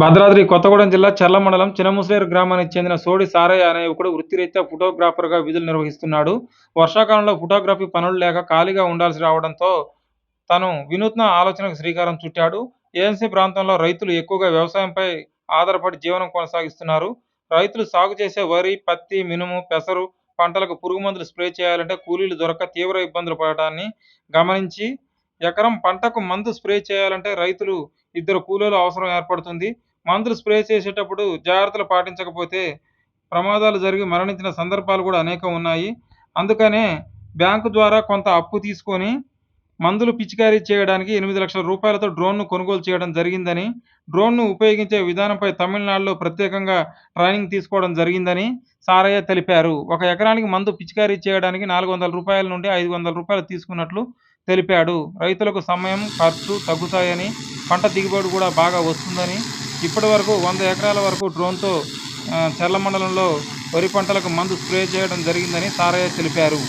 భద్రాద్రి కొత్తగూడెం జిల్లా చర్ల మండలం చిన్నముసలేరు గ్రామానికి చెందిన సోడి సారయ్య అనే ఒకడు వృత్తిరీత్యా ఫోటోగ్రాఫర్గా విధులు నిర్వహిస్తున్నాడు. వర్షాకాలంలో ఫోటోగ్రఫీ పనులు లేక ఖాళీగా ఉండాల్సి రావడంతో తను వినూత్న ఆలోచనకు శ్రీకారం చుట్టాడు. ఏఎన్సీ ప్రాంతంలో రైతులు ఎక్కువగా వ్యవసాయంపై ఆధారపడి జీవనం కొనసాగిస్తున్నారు. రైతులు సాగు చేసే వరి పత్తి మినుము పెసరు పంటలకు పురుగు మందులు స్ప్రే చేయాలంటే కూలీలు దొరక తీవ్ర ఇబ్బందులు పడటాన్ని గమనించి ఎకరం పంటకు మందు స్ప్రే చేయాలంటే రైతులు ఇద్దరు కూలీలు అవసరం ఏర్పడుతుంది. మందులు స్ప్రే చేసేటప్పుడు జాగ్రత్తలు పాటించకపోతే ప్రమాదాలు జరిగి మరణించిన సందర్భాలు కూడా అనేకం ఉన్నాయి. అందుకనే బ్యాంకు ద్వారా కొంత అప్పు తీసుకొని మందులు పిచికారీ చేయడానికి ఎనిమిది లక్షల రూపాయలతో డ్రోన్ను కొనుగోలు చేయడం జరిగిందని డ్రోన్ను ఉపయోగించే విధానంపై తమిళనాడులో ప్రత్యేకంగా ట్రైనింగ్ తీసుకోవడం జరిగిందని సారయ్య తెలిపారు. ఒక ఎకరానికి మందు పిచికారీ చేయడానికి నాలుగు వందల రూపాయల నుండి ఐదు వందల రూపాయలు తీసుకున్నట్లు తెలిపాడు. రైతులకు సమయం ఖర్చు తగ్గుతాయని పంట దిగుబడి కూడా బాగా వస్తుందని ఇప్పటి వరకు వంద ఎకరాల వరకు డ్రోన్తో ఆ, చర్ల మండలంలో వరి పంటలకు మందు స్ప్రే చేయడం జరిగిందని సారయ్య తెలిపారు.